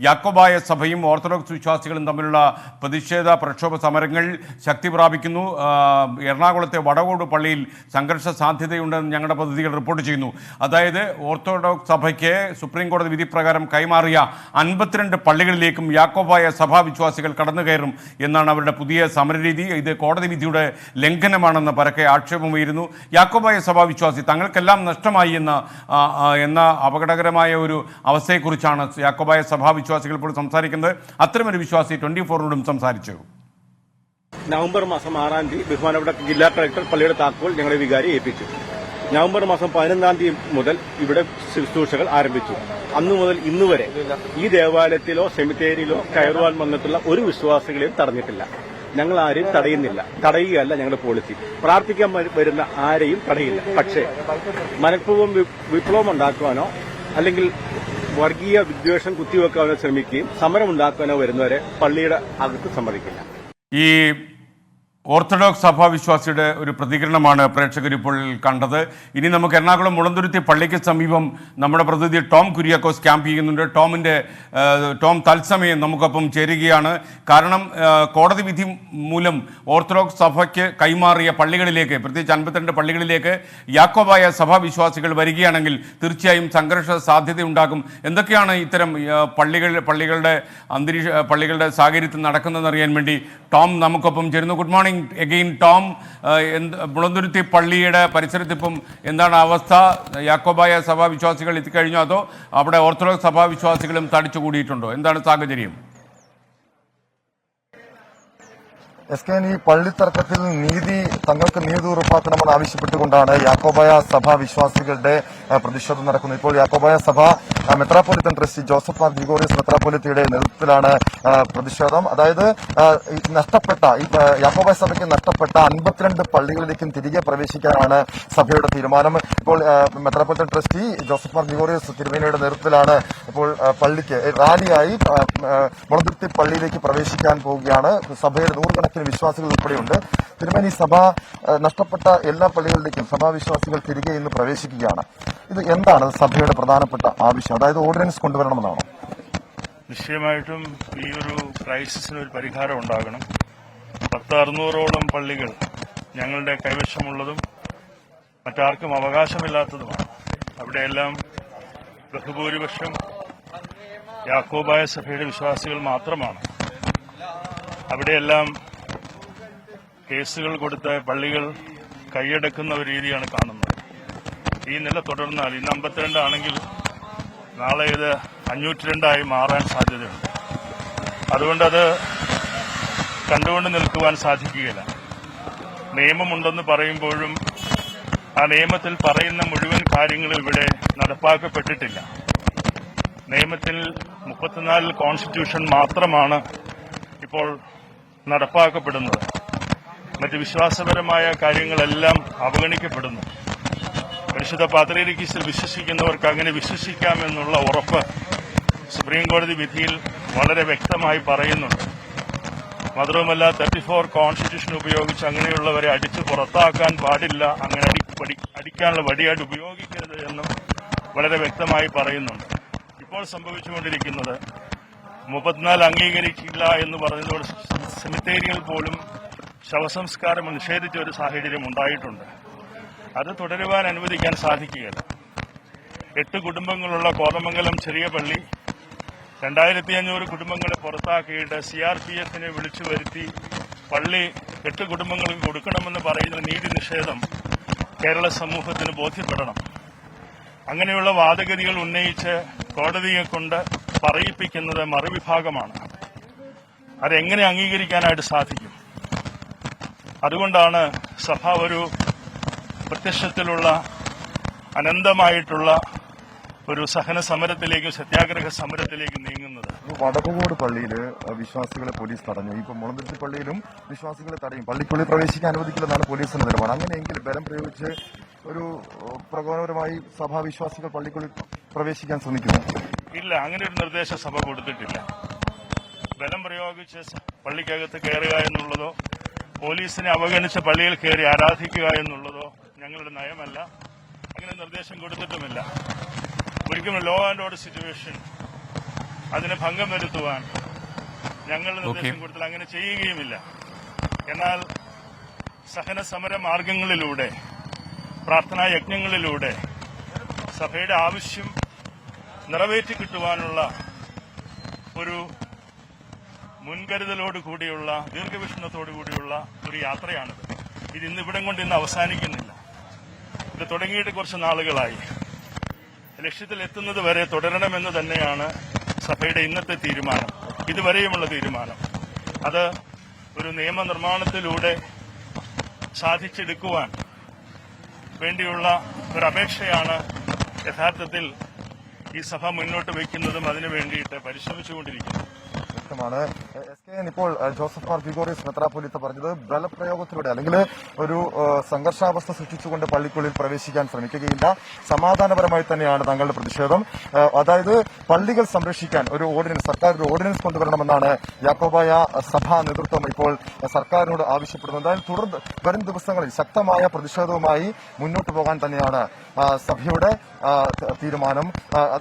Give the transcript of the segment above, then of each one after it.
യാക്കോബായ സഭയും ഓർത്തഡോക്സ് വിശ്വാസികളും തമ്മിലുള്ള പ്രതിഷേധ പ്രക്ഷോഭ സമരങ്ങൾ ശക്തി പ്രാപിക്കുന്നു. എറണാകുളത്തെ വടകോട് പള്ളിയിൽ സംഘർഷ സാധ്യതയുണ്ടെന്ന് ഞങ്ങളുടെ പദ്ധതികൾ റിപ്പോർട്ട് ചെയ്യുന്നു. അതായത് ഓർത്തഡോക്സ് സഭയ്ക്ക് സുപ്രീം കോടതി വിധി പ്രകാരം കൈമാറിയ അൻപത്തിരണ്ട് പള്ളികളിലേക്കും യാക്കോബായ സഭാ വിശ്വാസികൾ കടന്നു കയറും എന്നാണ് അവരുടെ പുതിയ സമരരീതി. ഇത് കോടതി വിധിയുടെ ലംഘനമാണെന്ന് പരക്കെ ആക്ഷേപമുയരുന്നു യാക്കോബായ സഭാ വിശ്വാസി തങ്ങൾക്കെല്ലാം നഷ്ടമായി എന്ന എന്ന അപകടകരമായ ഒരു അവസ്ഥയെക്കുറിച്ചാണ് യാക്കോബായ സഭാ വിശ്വാസികൾ ഇപ്പോൾ സംസാരിക്കുന്നത് അത്തരമൊരു വിശ്വാസി ട്വന്റി ഫോറിനോടും സംസാരിച്ചു. നവംബർ മാസം ആറാം തീയതി ബഹുമാനപ്പെട്ട ജില്ലാ കളക്ടർ പള്ളിയുടെ താക്കോൽ ഞങ്ങളുടെ വികാരി ഏൽപ്പിച്ചു. നവംബർ മാസം പതിനൊന്നാം തീയതി മുതൽ ഇവിടെ ശുശ്രൂഷകൾ ആരംഭിച്ചു. അന്നു മുതൽ ഇന്ന് വരെ ഈ ദേവാലയത്തിലോ സെമിത്തേരിയിലോ കയറുവാൻ വന്നിട്ടുള്ള ഒരു വിശ്വാസികളെയും തടഞ്ഞിട്ടില്ല. ഞങ്ങൾ ആരെയും തടയുന്നില്ല. തടയുകയല്ല ഞങ്ങളുടെ പോളിസി പ്രാർത്ഥിക്കാൻ വരുന്ന ആരെയും തടയില്ല. പക്ഷേ മനഃപൂർവം വിപ്ലവം ഉണ്ടാക്കുവാനോ അല്ലെങ്കിൽ വർഗീയ വിദ്വേഷം കുത്തിവെക്കാനോ ശ്രമിക്കുകയും സമരമുണ്ടാക്കാനോ വരുന്നവരെ പള്ളിയുടെ അകത്ത് സമ്മതിക്കില്ല. ഈ ഓർത്തഡോക്സ് സഭാ വിശ്വാസിയുടെ ഒരു പ്രതികരണമാണ് പ്രേക്ഷകർ ഇപ്പോൾ കണ്ടത്. ഇനി നമുക്ക് എറണാകുളം മുളന്തുരുത്തി പള്ളിക്ക് സമീപം നമ്മുടെ പ്രതിനിധി ടോം കുര്യാക്കോസ് ക്യാമ്പ് ചെയ്യുന്നുണ്ട്. ടോമിന്റെ ടോം തത്സമയം നമുക്കൊപ്പം ചേരുകയാണ്. കാരണം കോടതി വിധി മൂലം ഓർത്തഡോക്സ് സഭയ്ക്ക് കൈമാറിയ പള്ളികളിലേക്ക് പ്രത്യേകിച്ച് അൻപത്തിരണ്ട് പള്ളികളിലേക്ക് യാക്കോബായ സഭാ വിശ്വാസികൾ വരികയാണെങ്കിൽ തീർച്ചയായും സംഘർഷ സാധ്യതയുണ്ടാകും. എന്തൊക്കെയാണ് ഇത്തരം പള്ളികൾ പള്ളികളുടെ അന്തരീക്ഷ പള്ളികളുടെ സാഹചര്യത്തിൽ നടക്കുന്നതെന്ന് അറിയാൻ വേണ്ടി ടോം നമുക്കൊപ്പം ചേരുന്നു. Good morning. എഗെയിൻ ടോം എന്ത് മുളന്തുരുത്തി പള്ളിയുടെ പരിസരത്ത് ഇപ്പം എന്താണ് അവസ്ഥ? യാക്കോബായ സഭാ വിശ്വാസികൾ എത്തിക്കഴിഞ്ഞോ അതോ അവിടെ ഓർത്തഡോക്സ് സഭാ വിശ്വാസികളും തടിച്ചുകൂടിയിട്ടുണ്ടോ എന്താണ് സാഹചര്യം? എസ് കെ ഈ പള്ളിത്തർക്കത്തിൽ നീതി തങ്ങൾക്ക് നീതി ഉറപ്പാക്കണമെന്ന് ആവശ്യപ്പെട്ടുകൊണ്ടാണ് യാക്കോബായ സഭ വിശ്വാസികളുടെ പ്രതിഷേധം നടക്കുന്നത്. ഇപ്പോൾ യാക്കോബായ സഭ metropolitan trustee Joseph Mar Gregorios മെത്രാപ്പൊലിത്തയുടെ നേതൃത്വത്തിലാണ് പ്രതിഷേധം. അതായത് നഷ്ടപ്പെട്ട ഈ യാക്കോബായ സഭയ്ക്ക് നഷ്ടപ്പെട്ട അൻപത്തിരണ്ട് പള്ളികളിലേക്കും തിരികെ പ്രവേശിക്കാനാണ് സഭയുടെ തീരുമാനം. ഇപ്പോൾ metropolitan trustee Joseph Mar Gregorios തിരുവേനയുടെ നേതൃത്വത്തിലാണ് ഇപ്പോൾ പള്ളിക്ക് റാലിയായി മുളന്തുരുത്തി പള്ളിയിലേക്ക് പ്രവേശിക്കാൻ പോവുകയാണ്. സഭയുടെ നൂറുകണക്കിന് വിശ്വാസികൾ ഉൾപ്പെടെയുണ്ട്. തിരുമേനി സഭ നഷ്ടപ്പെട്ട എല്ലാ പള്ളികളിലേക്കും സഭാവിശ്വാസികൾ തിരികെ ഇന്ന് പ്രവേശിക്കുകയാണ്. ഇത് എന്താണ് സഭയുടെ പ്രധാനപ്പെട്ട ആവശ്യം? അതായത് ഓർഡിനൻസ് കൊണ്ടുവരണമെന്നാണോ? നിശ്ചയമായിട്ടും ഈ ഒരു ക്രൈസിസിന് ഒരു പരിഹാരം ഉണ്ടാകണം. പത്ത് അറുന്നൂറോളം പള്ളികൾ ഞങ്ങളുടെ കൈവശമുള്ളതും മറ്റാർക്കും അവകാശമില്ലാത്തതുമാണ്. അവിടെയെല്ലാം ബഹുഭൂരിപക്ഷം യാക്കോബായ സഭയുടെ വിശ്വാസികൾ മാത്രമാണ്. അവിടെയെല്ലാം കേസുകൾ കൊടുത്ത പള്ളികൾ കൈയടക്കുന്ന ഒരു രീതിയാണ് കാണുന്നത്. ഈ നില തുടർന്നാൽ ഇന്ന് അമ്പത്തിരണ്ടാണെങ്കിൽ നാളെ ഇത് അഞ്ഞൂറ്റി രണ്ടായി മാറാൻ സാധ്യതയുണ്ട്. അതുകൊണ്ടത് കണ്ടുകൊണ്ട് നിൽക്കുവാൻ സാധിക്കുകയില്ല. നിയമമുണ്ടെന്ന് പറയുമ്പോഴും ആ നിയമത്തിൽ പറയുന്ന മുഴുവൻ കാര്യങ്ങളും ഇവിടെ നടപ്പാക്കപ്പെട്ടിട്ടില്ല. നിയമത്തിൽ മുപ്പത്തിനാലിൽ കോൺസ്റ്റിറ്റ്യൂഷൻ മാത്രമാണ് ഇപ്പോൾ നടപ്പാക്കപ്പെടുന്നത്. മറ്റ് വിശ്വാസപരമായ കാര്യങ്ങളെല്ലാം അവഗണിക്കപ്പെടുന്നു. പരിശുദ്ധ പാത്രീരിക്കീസിൽ വിശ്വസിക്കുന്നവർക്ക് അങ്ങനെ വിശ്വസിക്കാമെന്നുള്ള ഉറപ്പ് സുപ്രീംകോടതി വിധിയിൽ വളരെ വ്യക്തമായി പറയുന്നുണ്ട്. മാത്രവുമല്ല തേർട്ടി ഫോർ കോൺസ്റ്റിറ്റ്യൂഷൻ ഉപയോഗിച്ച് അങ്ങനെയുള്ളവരെ അടിച്ചു പുറത്താക്കാൻ പാടില്ല അങ്ങനെ അടിക്കാനുള്ള വടിയായിട്ട് ഉപയോഗിക്കരുത് എന്നും വളരെ വ്യക്തമായി പറയുന്നുണ്ട്. ഇപ്പോൾ സംഭവിച്ചുകൊണ്ടിരിക്കുന്നത് മുപ്പത്തിനാല് അംഗീകരിക്കില്ല എന്ന് പറഞ്ഞതോട് സെമിത്തേരിയിൽ പോലും ശവസംസ്കാരം നിഷേധിച്ച ഒരു സാഹചര്യം ഉണ്ടായിട്ടുണ്ട്. അത് തുടരുവാൻ അനുവദിക്കാൻ സാധിക്കുകയില്ല. എട്ട് കുടുംബങ്ങളുള്ള കോതമംഗലം ചെറിയ പള്ളി രണ്ടായിരത്തി അഞ്ഞൂറ് കുടുംബങ്ങളെ പുറത്താക്കിയിട്ട് സി ആർ പി എഫിനെ വിളിച്ചു വരുത്തി പള്ളി എട്ട് കുടുംബങ്ങൾക്ക് കൊടുക്കണമെന്ന് പറയുന്ന നീതി നിഷേധം കേരള സമൂഹത്തിന് ബോധ്യപ്പെടണം. അങ്ങനെയുള്ള വാദഗതികൾ ഉന്നയിച്ച് കോടതിയെ കൊണ്ട് പറയിപ്പിക്കുന്നത് മറുവിഭാഗമാണ്. അതെങ്ങനെ അംഗീകരിക്കാനായിട്ട് സാധിക്കും? അതുകൊണ്ടാണ് സഭ ഒരു പ്രത്യക്ഷത്തിലുള്ള അനന്തമായിട്ടുള്ള ഒരു സഹന സമരത്തിലേക്കും സത്യാഗ്രഹ സമരത്തിലേക്കും നീങ്ങുന്നത്. വടകുകോട് പള്ളിയിൽ വിശ്വാസികളെ പോലീസ് തടഞ്ഞു. ഇപ്പൊ മുളന്തിരുത്തി പള്ളിയിലും വിശ്വാസികളെ തടയും. പള്ളിക്കുള്ളിൽ പ്രവേശിക്കാൻ അനുവദിക്കില്ലെന്നാണ് പോലീസിന്റെ നിലപാട്. അങ്ങനെയെങ്കിൽ ബലം പ്രയോഗിച്ച് ഒരു പ്രകോപനപരമായി സഭാവിശ്വാസികൾ പള്ളിക്കുള്ളിൽ പ്രവേശിക്കാൻ ശ്രമിക്കുന്നു. ഇല്ല അങ്ങനെ ഒരു നിർദ്ദേശം സഭ കൊടുത്തിട്ടില്ല. ബലം പ്രയോഗിച്ച് പള്ളിക്കകത്ത് കയറുക എന്നുള്ളതോ പോലീസിനെ അവഗണിച്ച പള്ളിയിൽ കയറി ആരാധിക്കുക എന്നുള്ളതോ ഞങ്ങളുടെ നയമല്ല. അങ്ങനെ നിർദ്ദേശം കൊടുത്തിട്ടുമില്ല. ഒരിക്കലും ലോ ആൻഡ് ഓർഡർ സിറ്റുവേഷൻ അതിന് ഭംഗം വരുത്തുവാൻ ഞങ്ങൾ നിർദ്ദേശം കൊടുത്താൽ അങ്ങനെ ചെയ്യുകയുമില്ല. എന്നാൽ സഹന സമര മാർഗങ്ങളിലൂടെ പ്രാർത്ഥനാ യജ്ഞങ്ങളിലൂടെ സഭയുടെ ആവശ്യം നിറവേറ്റി കിട്ടുവാനുള്ള ഒരു മുൻകരുതലോട് കൂടിയുള്ള ദീർഘവീക്ഷണത്തോടു കൂടിയുള്ള ഒരു യാത്രയാണിത്. ഇത് ഇന്ന് ഇവിടം കൊണ്ട് ഇന്ന് അവസാനിക്കുന്നില്ല. ഇത് തുടങ്ങിയിട്ട് കുറച്ച് നാളുകളായി. ലക്ഷ്യത്തിൽ എത്തുന്നത് വരെ തുടരണമെന്ന് തന്നെയാണ് സഭയുടെ ഇന്നത്തെ തീരുമാനം. ഇതുവരെയുമുള്ള തീരുമാനം. അത് ഒരു നിയമനിർമ്മാണത്തിലൂടെ സാധിച്ചെടുക്കുവാൻ വേണ്ടിയുള്ള ഒരു അപേക്ഷയാണ് യഥാർത്ഥത്തിൽ ഈ സഭ മുന്നോട്ട് വയ്ക്കുന്നതും അതിനു വേണ്ടിയിട്ട് പരിശ്രമിച്ചുകൊണ്ടിരിക്കുന്നത്. വ്യക്തമാണ് എസ് കെ ഇപ്പോൾ ജോസഫ് മാർ ഗ്രിഗോറിയസ് മെത്രാപൊലിത്ത പറഞ്ഞത് ബലപ്രയോഗത്തിലൂടെ അല്ലെങ്കിൽ ഒരു സംഘർഷാവസ്ഥ സൃഷ്ടിച്ചുകൊണ്ട് പള്ളിക്കുള്ളിൽ പ്രവേശിക്കാൻ ശ്രമിക്കുകയില്ല. സമാധാനപരമായി തന്നെയാണ് തങ്ങളുടെ പ്രതിഷേധം. അതായത് പള്ളികൾ സംരക്ഷിക്കാൻ ഒരു ഓർഡിനൻസ് സർക്കാർ ഒരു ഓർഡിനൻസ് കൊണ്ടുവരണമെന്നാണ് യാക്കോബായ സഭാ നേതൃത്വം ഇപ്പോൾ സർക്കാരിനോട് ആവശ്യപ്പെടുന്നത്. തുടർ വരും ദിവസങ്ങളിൽ ശക്തമായ പ്രതിഷേധവുമായി മുന്നോട്ട് പോകാൻ തന്നെയാണ് സഭയുടെ തീരുമാനം.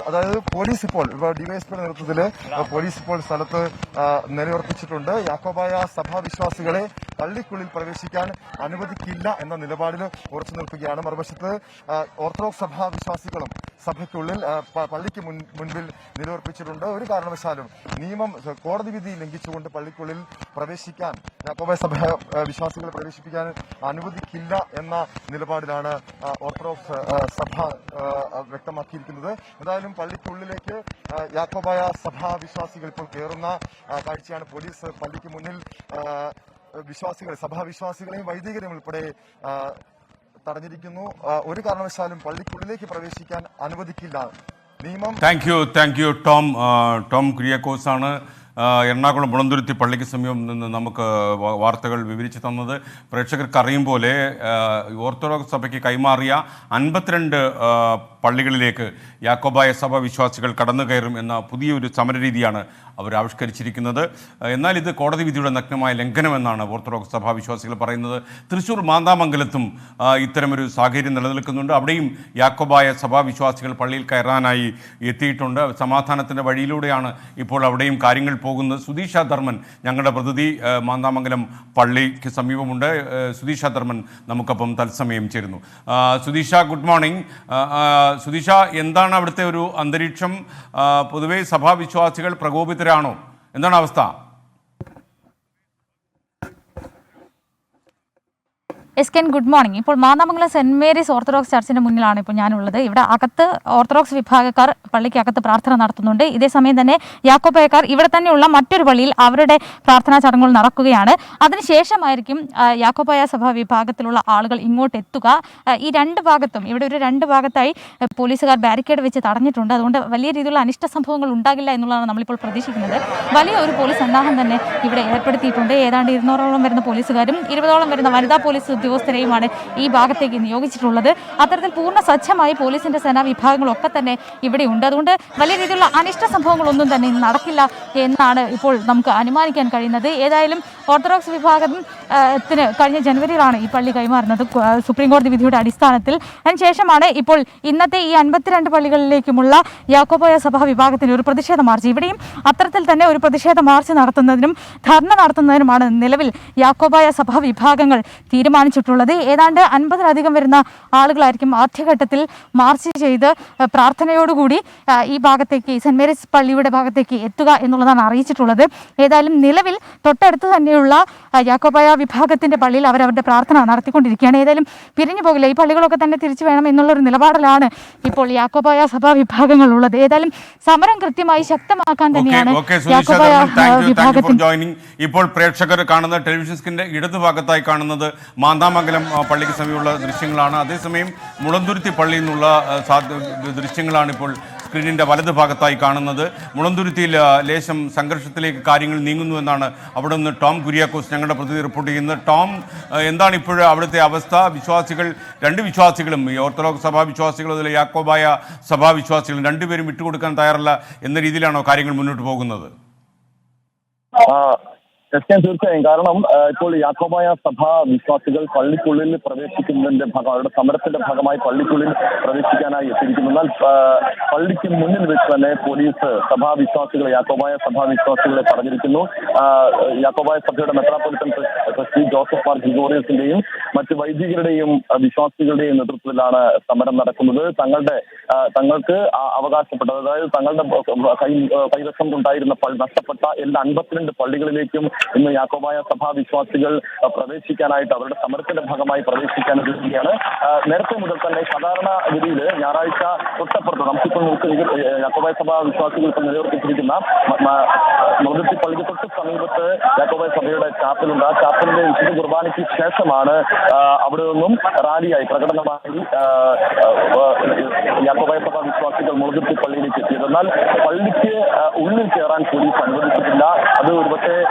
അതായത് പോലീസ് ഇപ്പോൾ ഡിവൈഎസ്പിയുടെ നേതൃത്വത്തിൽ പോലീസ് ഇപ്പോൾ സ്ഥലത്ത് നിലയുറപ്പിച്ചിട്ടുണ്ട്. യാക്കോബായ സഭാവിശ്വാസികളെ പള്ളിക്കുള്ളിൽ പ്രവേശിക്കാൻ അനുവദിക്കില്ല എന്ന നിലപാടിൽ ഉറച്ചു നിൽക്കുകയാണ് മറുവശത്ത് ഓർത്തഡോക്സ് സഭാ വിശ്വാസികളും സഭയ്ക്കുള്ളിൽ പള്ളിക്ക് മുൻപിൽ നിലയുറപ്പിച്ചിട്ടുണ്ട്. ഒരു കാരണവശാലും നിയമം കോടതി വിധി ലംഘിച്ചുകൊണ്ട് പള്ളിക്കുള്ളിൽ പ്രവേശിക്കാൻ യാക്കോബായ സഭ വിശ്വാസികളെ പ്രവേശിപ്പിക്കാൻ അനുവദിക്കില്ല എന്ന നിലപാടിലാണ് ഓർത്തഡോക്സ് സഭ വ്യക്തമാക്കിയിരിക്കുന്നത്. എന്തായാലും പള്ളിക്കുള്ളിലേക്ക് യാക്കോബായ സഭാ വിശ്വാസികൾ ഇപ്പോൾ കയറുന്ന കാഴ്ചയാണ്. പോലീസ് പള്ളിക്ക് മുന്നിൽ വിശ്വാസികളെ സഭാവിശ്വാസികളെയും വൈദികരെയും ഉൾപ്പെടെ തടഞ്ഞിരിക്കുന്നു. ഒരു കാരണവശാലും പള്ളിക്കുള്ളിലേക്ക് പ്രവേശിക്കാൻ അനുവദിക്കില്ല. നിയമം thank you thank you Tom Tom Kuriakose ആണ്. എറണാകുളം മുളന്തുരുത്തി പള്ളിക്ക് സമീപം നിന്ന് നമുക്ക് വാർത്തകൾ വിവരിച്ചു തന്നത്. പ്രേക്ഷകർക്ക് അറിയും പോലെ ഓർത്തഡോക്സ് സഭയ്ക്ക് കൈമാറിയ അൻപത്തിരണ്ട് പള്ളികളിലേക്ക് യാക്കോബായ സഭ വിശ്വാസികൾ കടന്നു കയറും എന്ന പുതിയൊരു സമരരീതിയാണ് അവർ ആവിഷ്കരിച്ചിരിക്കുന്നത്. എന്നാൽ ഇത് കോടതി വിധിയുടെ നഗ്നമായ ലംഘനമെന്നാണ് ഓർത്തഡോക്സ് സഭാ വിശ്വാസികൾ പറയുന്നത്. തൃശൂർ മാന്താമംഗലത്തും ഇത്തരമൊരു സാഹചര്യം നിലനിൽക്കുന്നുണ്ട്. അവിടെയും യാക്കോബായ സഭാ വിശ്വാസികൾ പള്ളിയിൽ കയറാനായി എത്തിയിട്ടുണ്ട്. സമാധാനത്തിന്റെ വഴിയിലൂടെയാണ് ഇപ്പോൾ അവിടെയും കാര്യങ്ങൾ പോകുന്നത് സുധീഷ ധർമ്മൻ ഞങ്ങളുടെ പ്രതിനിധി മാന്താമംഗലം പള്ളിക്ക് സമീപമുണ്ട്. സുധീഷ ധർമ്മൻ നമുക്കൊപ്പം തത്സമയം ചേരുന്നു. Sudheesha good morning. സുധീഷ എന്താണ് അവിടുത്തെ ഒരു അന്തരീക്ഷം? പൊതുവെ സഭാവിശ്വാസികൾ പ്രകോപിതരാണോ? എന്താണ് അവസ്ഥ? എസ് കെൻ ഗുഡ് മോർണിംഗ്. ഇപ്പോൾ മാന്നാമംഗലം സെന്റ് മേരീസ് ഓർത്തഡോക്സ് ചർച്ചിന്റെ മുന്നിലാണ് ഇപ്പോൾ ഞാനുള്ളത്. ഇവിടെ അകത്ത് ഓർത്തഡോക്സ് വിഭാഗക്കാർ പള്ളിക്ക് അകത്ത് പ്രാർത്ഥന നടത്തുന്നുണ്ട്. ഇതേസമയം തന്നെ യാക്കോബയക്കാർ ഇവിടെ തന്നെയുള്ള മറ്റൊരു പള്ളിയിൽ അവരുടെ പ്രാർത്ഥനാ ചടങ്ങുകൾ നടക്കുകയാണ്. അതിനുശേഷമായിരിക്കും യാക്കോബായ സഭ വിഭാഗത്തിലുള്ള ആളുകൾ ഇങ്ങോട്ട് എത്തുക. ഈ രണ്ട് ഭാഗത്തും ഇവിടെ ഒരു രണ്ട് ഭാഗത്തായി പോലീസുകാർ ബാരിക്കേഡ് വെച്ച് തടഞ്ഞിട്ടുണ്ട്. അതുകൊണ്ട് വലിയ രീതിയിലുള്ള അനിഷ്ട സംഭവങ്ങൾ ഉണ്ടാകില്ല എന്നുള്ളതാണ് നമ്മളിപ്പോൾ പ്രതീക്ഷിക്കുന്നത്. വലിയ ഒരു പോലീസ് സന്നാഹം തന്നെ ഇവിടെ ഏർപ്പെടുത്തിയിട്ടുണ്ട്. ഏതാണ്ട് ഇരുന്നൂറോളം വരുന്ന പോലീസുകാരും ഇരുപതോളം വരുന്ന വനിതാ പോലീസ് ഉദ്യോഗസ്ഥരെയുമാണ് ഈ ഭാഗത്തേക്ക് നിയോഗിച്ചിട്ടുള്ളത്. അത്തരത്തിൽ പൂർണ സജ്ജമായി പോലീസിന്റെ സേനാ വിഭാഗങ്ങളൊക്കെ തന്നെ ഇവിടെ ഉണ്ട്. അതുകൊണ്ട് വലിയ രീതിയിലുള്ള അനിഷ്ട സംഭവങ്ങളൊന്നും തന്നെ നടക്കില്ല എന്നാണ് ഇപ്പോൾ നമുക്ക് അനുമാനിക്കാൻ കഴിയുന്നത്. ഏതായാലും ഓർത്തഡോക്സ് വിഭാഗത്തിന് കഴിഞ്ഞ ജനുവരിയിലാണ് ഈ പള്ളി കൈമാറുന്നത്. സുപ്രീം കോടതി വിധിയുടെ അടിസ്ഥാനത്തിൽ. അതിനുശേഷമാണ് ഇപ്പോൾ ഇന്നത്തെ ഈ അൻപത്തിരണ്ട് പള്ളികളിലേക്കുമുള്ള യാക്കോബോയ സഭാ വിഭാഗത്തിന് ഒരു പ്രതിഷേധ മാർച്ച്. ഇവിടെയും അത്തരത്തിൽ തന്നെ ഒരു പ്രതിഷേധ മാർച്ച് നടത്തുന്നതിനും ധർണ നടത്തുന്നതിനുമാണ് നിലവിൽ യാക്കോബായ സഭാ വിഭാഗങ്ങൾ തീരുമാനിച്ചിട്ടുള്ളത് ഏതാണ്ട് അൻപതിലധികം വരുന്ന ആളുകളായിരിക്കും ആദ്യഘട്ടത്തിൽ മാർച്ച് ചെയ്ത് പ്രാർത്ഥനയോടുകൂടി ഈ ഭാഗത്തേക്ക് സെന്റ് മേരീസ് പള്ളിയുടെ ഭാഗത്തേക്ക് എത്തുക എന്നുള്ളതാണ് അറിയിച്ചിട്ടുള്ളത്. ഏതായാലും നിലവിൽ തൊട്ടടുത്ത് തന്നെയുള്ള യാക്കോബായ വിഭാഗത്തിന്റെ പള്ളിയിൽ അവരവരുടെ പ്രാർത്ഥന നടത്തിക്കൊണ്ടിരിക്കുകയാണ്. ഏതായാലും പിരിഞ്ഞു പോകില്ല. ഈ പള്ളികളൊക്കെ തന്നെ തിരിച്ചു വേണം എന്നുള്ളൊരു നിലപാടിലാണ് ഇപ്പോൾ യാക്കോബായ സഭാ വിഭാഗങ്ങൾ ഉള്ളത് ഏതായാലും സമരം കൃത്യമായി ശക്തമാക്കാൻ തന്നെയാണ് യാക്കോബായ ഇപ്പോൾ പ്രേക്ഷകർ കാണുന്ന ടെലിവിഷൻ സ്ക്രീനിന്റെ ഇടതുഭാഗത്തായി കാണുന്നത് മാന്താമംഗലം ആ, പള്ളിക്ക് സമീപമുള്ള ദൃശ്യങ്ങളാണ്. അതേസമയം മുളന്തുരുത്തി പള്ളിയിൽ നിന്നുള്ള സ്ക്രീനിന്റെ ദൃശ്യങ്ങളാണ് ഇപ്പോൾ സ്ക്രീനിന്റെ വലത് ഭാഗത്തായി കാണുന്നത്. മുളന്തുരുത്തിയിൽ ലേശം സംഘർഷത്തിലേക്ക് കാര്യങ്ങൾ നീങ്ങുന്നു എന്നാണ് അവിടെ നിന്ന് ടോം കുര്യാക്കോസ് ഞങ്ങളുടെ പ്രതിനിധി റിപ്പോർട്ട് ചെയ്യുന്നത്. ടോം എന്താണ് ഇപ്പോൾ അവിടുത്തെ അവസ്ഥ? വിശ്വാസികൾ രണ്ട് വിശ്വാസികളും ഈ ഓർത്തഡോക്സ് സഭാ വിശ്വാസികളും അതിലെ യാക്കോബായ സഭാ വിശ്വാസികളും രണ്ടുപേരും വിട്ടുകൊടുക്കാൻ തയ്യാറല്ല എന്ന രീതിയിലാണോ കാര്യങ്ങൾ മുന്നോട്ട് പോകുന്നത്? ആ, തീർച്ചയായും കാരണം ഇപ്പോൾ യാക്കോബായ സഭ വിശ്വാസികൾ പള്ളിക്കുള്ളിൽ പ്രവേശിക്കുന്നതിന്റെ ഭാഗം അവരുടെ സമരത്തിന്റെ ഭാഗമായി പള്ളിക്കുള്ളിൽ പ്രവേശിക്കാനായി എത്തിയിരിക്കുന്നു എന്നാൽ പള്ളിക്ക് മുന്നിൽ വെച്ച് തന്നെ പോലീസ് സഭാ വിശ്വാസികളെ യാക്കോബായ സഭാ വിശ്വാസികളെ തടഞ്ഞിരിക്കുന്നു യാക്കോബായ സഭയുടെ മെത്രാപ്പൊലിത്തൻ ട്രസ്റ്റി ജോസഫ് മാർ ഗ്രിഗോറിയസിന്റെയും മറ്റ് വൈദികരുടെയും വിശ്വാസികളുടെയും നേതൃത്വത്തിലാണ് സമരം നടക്കുന്നത്. തങ്ങളുടെ തങ്ങൾക്ക് അവകാശപ്പെട്ടത് അതായത് തങ്ങളുടെ കൈവശം ഉണ്ടായിരുന്ന നഷ്ടപ്പെട്ട എല്ലാ അൻപത്തിരണ്ട് പള്ളികളിലേക്കും ഇന്ന് യാക്കോബായ സഭാ വിശ്വാസികൾ പ്രവേശിക്കാനായിട്ട് അവരുടെ സമരത്തിന്റെ ഭാഗമായി പ്രവേശിക്കാൻ ഒരുങ്ങുകയാണ്. നേരത്തെ മുതൽ തന്നെ സാധാരണ ഗതിയിൽ ഞായറാഴ്ച തൊട്ടപ്പുറത്ത് നമുക്കിപ്പോൾ നമുക്ക് യാക്കോബായ സഭാ വിശ്വാസികൾ ഇപ്പോൾ നിലനിർത്തിച്ചിരിക്കുന്ന മൃഗത്തി പള്ളിക്ക് തൊട്ട് സമീപത്ത് യാക്കോബായ സഭയുടെ ചാപ്പലുണ്ട്. ആ ചാപ്പലിന്റെ വിശുദ്ധ കുർബാനയ്ക്ക് ശേഷമാണ് അവിടെ നിന്നും റാലിയായി. പ്രകടനമായി ആ, ആ, യാക്കോബായ വിശ്വാസികൾ മുളകുത്തി പള്ളിയിലേക്ക് എത്തിയത്. എന്നാൽ പള്ളിക്ക് ഉള്ളിൽ കയറാൻ പോലീസ് അനുവദിച്ചിട്ടില്ല. അത് ഒരുപക്ഷെ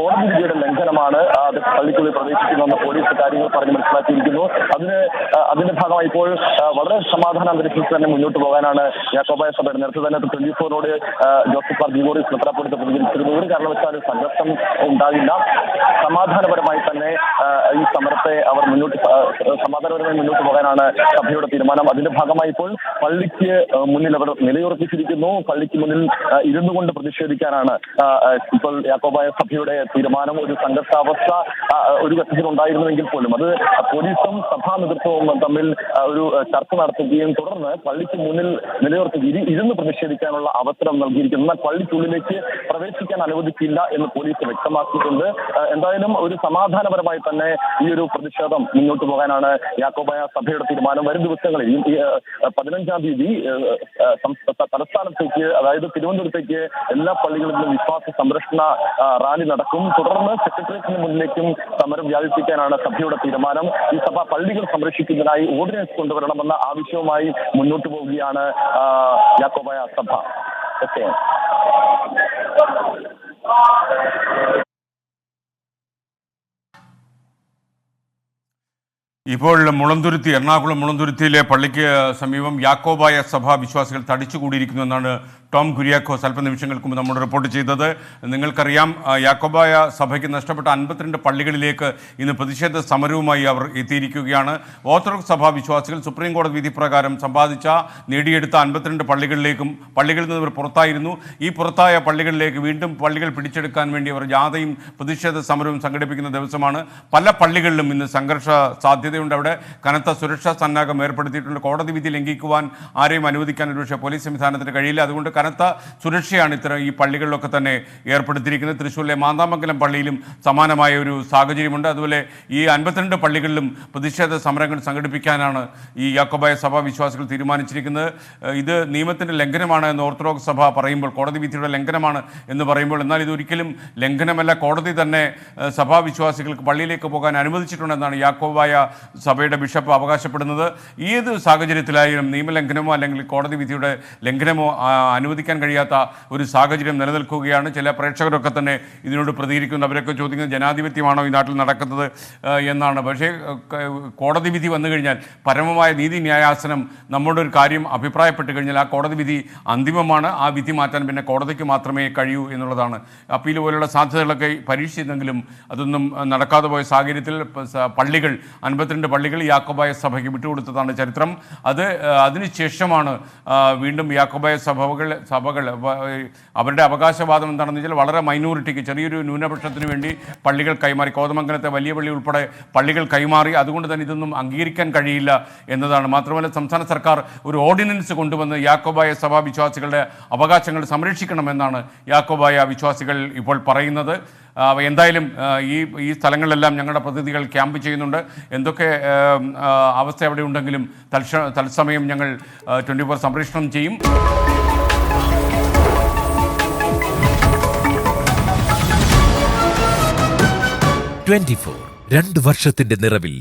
കോടതി വിധിയുടെ അത് പള്ളിക്കുള്ളിൽ പ്രവേശിക്കുന്നതെന്ന് പോലീസ് കാര്യങ്ങൾ പറഞ്ഞ് മനസ്സിലാക്കിയിരിക്കുന്നു. അതിന് അതിന്റെ ഭാഗമായി ഇപ്പോൾ വളരെ സമാധാന അന്തരീക്ഷത്തിൽ തന്നെ മുന്നോട്ട് പോകാനാണ് യാക്കോബായ സഭ നേരത്തെ തന്നെ ട്വന്റി ഫോറിനോട് ജോസഫ് ജിഗോറിസ് മെത്രാപ്പൊലിത്ത പ്രതികരിച്ചിരുന്നു. ഒരു കാരണവശാലും സംഘർഷം ഉണ്ടാകില്ല സമാധാനപരമായി തന്നെ ഈ സമരത്തെ അവർ മുന്നോട്ട് സമാധാനപരമായി മുന്നോട്ട് പോകാനാണ് സഭയുടെ തീരുമാനം. അതിന്റെ ഭാഗമായി ഇപ്പോൾ പള്ളിക്ക് മുന്നിൽ അവർ നിലയുറപ്പിച്ചിരിക്കുന്നു. പള്ളിക്ക് മുന്നിൽ ഇരുന്നു കൊണ്ട് പ്രതിഷേധിക്കാനാണ് ഇപ്പോൾ യാക്കോബായ സഭയുടെ തീരുമാനം. ഒരു സംഘർഷാവസ്ഥ ഒരു ഘട്ടത്തിൽ ഉണ്ടായിരുന്നുവെങ്കിൽ പോലും അത് പോലീസും സഭാ നേതൃത്വവും തമ്മിൽ ഒരു ചർച്ച നടത്തുകയും തുടർന്ന് പള്ളിക്ക് മുന്നിൽ നിലനിർത്തി ഇരി ഇരുന്ന് പ്രതിഷേധിക്കാനുള്ള അവസരം നൽകിയിരിക്കുന്നു. എന്നാൽ പള്ളിക്കുള്ളിലേക്ക് പ്രവേശിക്കാൻ അനുവദിക്കില്ല എന്ന് പോലീസ് വ്യക്തമാക്കിയിട്ടുണ്ട്. എന്തായാലും ഒരു സമാധാനപരമായി തന്നെ ഈ ഒരു പ്രതിഷേധം മുന്നോട്ട് പോകാനാണ് യാക്കോബായ സഭയുടെ തീരുമാനം. വരും ദിവസങ്ങളിൽ ഈ പതിനഞ്ചാം തീയതി തലസ്ഥാനത്തേക്ക് അതായത് തിരുവനന്തപുരത്തേക്ക് എല്ലാ പള്ളികളിലും വിശ്വാസ സംരക്ഷണ റാലി നടക്കും. തുടർന്ന് സെക്രട്ടേറിയറ്റിന് മുന്നിലേക്കും സമരം വ്യാപിപ്പിക്കാനാണ് സഭയുടെ തീരുമാനം. ഈ സഭ പള്ളികൾ സംരക്ഷിക്കുന്നതിനായി ഓർഡിനൻസ് കൊണ്ടുവരണമെന്ന ആവശ്യവുമായി മുന്നോട്ട് പോവുകയാണ് യാക്കോബായ സഭ. ഓക്കെ. ഇപ്പോൾ മുളന്തുരുത്തി എറണാകുളം മുളന്തുരുത്തിയിലെ പള്ളിക്ക് സമീപം യാക്കോബായ സഭ വിശ്വാസികൾ തടിച്ചുകൂടിയിരിക്കുന്നു എന്നാണ് ടോം കുര്യാക്കോസ് അല്പനിമിഷങ്ങൾക്ക് മുമ്പ് നമ്മൾ റിപ്പോർട്ട് ചെയ്തത്. നിങ്ങൾക്കറിയാം യാക്കോബായ സഭയ്ക്ക് നഷ്ടപ്പെട്ട അൻപത്തിരണ്ട് പള്ളികളിലേക്ക് ഇന്ന് പ്രതിഷേധ സമരവുമായി അവർ എത്തിയിരിക്കുകയാണ്. ഓർത്തഡോക്സ് സഭാ വിശ്വാസികൾ സുപ്രീം കോടതി വിധി പ്രകാരം സമ്പാദിച്ച നേടിയെടുത്ത അൻപത്തിരണ്ട് പള്ളികളിലേക്കും പള്ളികളിൽ നിന്ന് ഇവർ പുറത്തായിരുന്നു. ഈ പുറത്തായ പള്ളികളിലേക്ക് വീണ്ടും പള്ളികൾ പിടിച്ചെടുക്കാൻ വേണ്ടി അവർ ജാഥയും പ്രതിഷേധ സമരവും സംഘടിപ്പിക്കുന്ന ദിവസമാണ്. പല പള്ളികളിലും ഇന്ന് സംഘർഷ സാധ്യതയുണ്ട് അവിടെ കനത്ത സുരക്ഷാ സന്നാഹം ഏർപ്പെടുത്തിയിട്ടുണ്ട്. കോടതി വിധി ലംഘിക്കുവാൻ ആരെയും അനുവദിക്കാൻ ഒരുപക്ഷെ പോലീസ് സംവിധാനത്തിന് കഴിയില്ല. അതുകൊണ്ട് കനത്ത സുരക്ഷയാണ് ഇത്തരം ഈ പള്ളികളിലൊക്കെ തന്നെ ഏർപ്പെടുത്തിയിരിക്കുന്നത്. തൃശ്ശൂരിലെ മാന്താമംഗലം പള്ളിയിലും സമാനമായ ഒരു സാഹചര്യമുണ്ട്. അതുപോലെ ഈ അൻപത്തിരണ്ട് പള്ളികളിലും പ്രതിഷേധ സമരങ്ങൾ സംഘടിപ്പിക്കാനാണ് ഈ യാക്കോബായ സഭ വിശ്വാസികൾ തീരുമാനിച്ചിരിക്കുന്നത്. ഇത് നിയമത്തിന്റെ ലംഘനമാണ് എന്ന് ഓർത്തഡോക്സ് സഭ പറയുമ്പോൾ കോടതി വിധിയുടെ ലംഘനമാണ് എന്ന് പറയുമ്പോൾ എന്നാൽ ഇതൊരിക്കലും ലംഘനമല്ല. കോടതി തന്നെ സഭാവിശ്വാസികൾക്ക് സഭാ വിശ്വാസികൾക്ക് പള്ളിയിലേക്ക് പോകാൻ അനുവദിച്ചിട്ടുണ്ടെന്നാണ് യാക്കോബായ സഭയുടെ ബിഷപ്പ് അവകാശപ്പെടുന്നത് ഏത് സാഹചര്യത്തിലായാലും നിയമലംഘനമോ അല്ലെങ്കിൽ കോടതി വിധിയുടെ ലംഘനമോ അനുവദിക്കാൻ കഴിയാത്ത ഒരു സാഹചര്യം നിലനിൽക്കുകയാണ്. ചില പ്രേക്ഷകരൊക്കെ തന്നെ ഇതിനോട് പ്രതികരിക്കുന്നു. അവരൊക്കെ ചോദിക്കുന്നത് ജനാധിപത്യമാണോ ഈ നാട്ടിൽ നടക്കുന്നത് എന്നാണ്. പക്ഷേ കോടതി വിധി വന്നു കഴിഞ്ഞാൽ പരമമായ നീതി ന്യായാസനം നമ്മുടെ ഒരു കാര്യം അഭിപ്രായപ്പെട്ട് കഴിഞ്ഞാൽ ആ കോടതി വിധി അന്തിമമാണ്. ആ വിധി മാറ്റാൻ പിന്നെ കോടതിക്ക് മാത്രമേ കഴിയൂ എന്നുള്ളതാണ്. അപ്പീൽ പോലുള്ള സാധ്യതകളൊക്കെ പരീക്ഷിച്ചെങ്കിലും അതൊന്നും നടക്കാതെ പോയ സാഹചര്യത്തിൽ പള്ളികൾ സ- അൻപത്തിരണ്ട് പള്ളികൾ യാക്കോബായ സഭയ്ക്ക് വിട്ടുകൊടുത്തതാണ് ചരിത്രം. അത് അതിനുശേഷമാണ് വീണ്ടും യാക്കോബായ സഭകൾ സഭകൾ അവരുടെ അവകാശവാദം എന്താണെന്ന് വെച്ചാൽ വളരെ മൈനോറിറ്റിക്ക് ചെറിയൊരു ന്യൂനപക്ഷത്തിന് വേണ്ടി പള്ളികൾ കൈമാറി. കോതമംഗലത്തെ വലിയ പള്ളി ഉൾപ്പെടെ പള്ളികൾ കൈമാറി. അതുകൊണ്ട് തന്നെ ഇതൊന്നും അംഗീകരിക്കാൻ കഴിയില്ല എന്നതാണ്. മാത്രമല്ല സംസ്ഥാന സർക്കാർ ഒരു ഓർഡിനൻസ് കൊണ്ടുവന്ന് യാക്കോബായ സഭാ വിശ്വാസികളുടെ അവകാശങ്ങൾ സംരക്ഷിക്കണമെന്നാണ് യാക്കോബായ വിശ്വാസികൾ ഇപ്പോൾ പറയുന്നത്. എന്തായാലും ഈ ഈ സ്ഥലങ്ങളിലെല്ലാം ഞങ്ങളുടെ പ്രതിനിധികൾ ക്യാമ്പ് ചെയ്യുന്നുണ്ട്. എന്തൊക്കെ ആ, അവസ്ഥ അവിടെ ഉണ്ടെങ്കിലും തൽക്ഷ തത്സമയം ഞങ്ങൾ ട്വന്റി ഫോർ സംപ്രേഷണം ചെയ്യും. ട്വന്റി ഫോർ രണ്ട് വർഷത്തിന്റെ നിറവിൽ